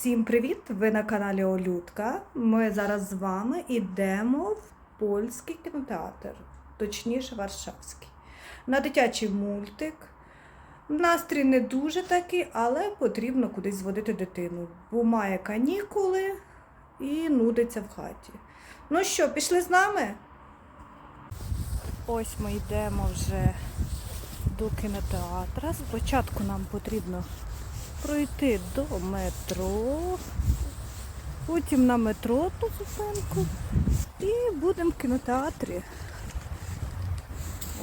Всім привіт! Ви на каналі Олютка. Ми зараз з вами йдемо в польський кінотеатр, точніше Варшавський. На дитячий мультик. Настрій не дуже такий, але потрібно кудись зводити дитину, бо має канікули і нудиться в хаті. Ну що, пішли з нами? Ось ми йдемо вже до кінотеатра. Спочатку нам потрібно пройти до метро, потім на метро ту зупинку і будемо в кінотеатрі.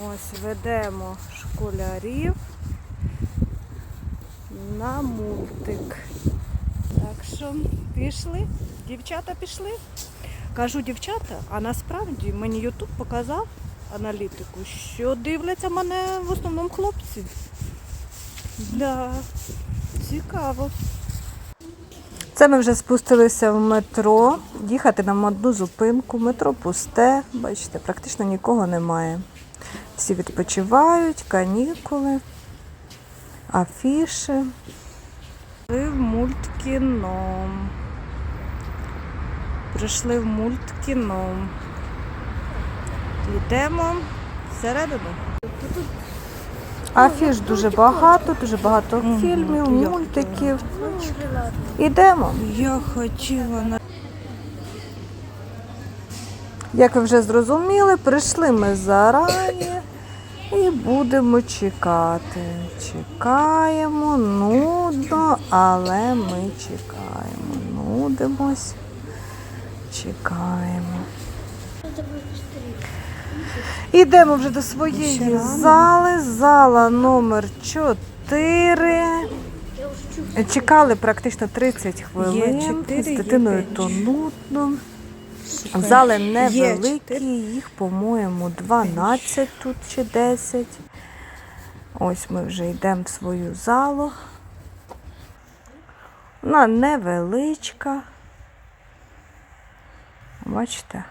Ось ведемо школярів на мультик. Так що пішли, дівчата пішли. Кажу дівчата, а насправді мені Ютуб показав аналітику, що дивляться мене в основному хлопці. Да. Цікаво. Це ми вже спустилися в метро. Їхати нам одну зупинку. Метро пусте. Бачите, практично нікого немає. Всі відпочивають, канікули, афіші. Прийшли в мульткіно. Прийшли в мульткіно. Йдемо всередину. Афіш дуже багато, дуже багато фільмів, мультиків. Ідемо. Я хотіла на Як ви вже зрозуміли, прийшли ми зарані і будемо чекати. Чекаємо, нудно, але ми чекаємо. Нудимось, чекаємо. Ідемо вже до своєї зали. Зала номер 4. Чекали практично 30 хвилин. З дитиною то нудно. Зали невеликі, їх, по-моєму, 12 тут чи 10. Ось ми вже йдемо в свою залу. Вона невеличка. Бачите?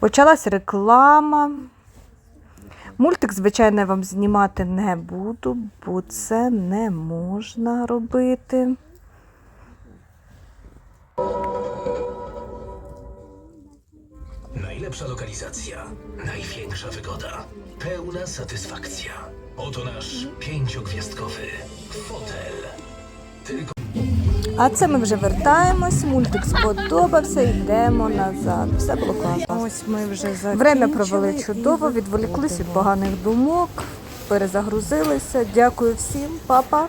Почалась реклама. Мультик, звичайно, вам знімати не буду, бо це не можна робити. Nasz pięciogwiazdkowy fotel. Tylko А це ми вже вертаємось, мультик сподобався, йдемо назад. Все було класно. ось ми вже закінчили. Время провели чудово, відволіклись від поганих думок, перезагрузилися. Дякую всім, папа.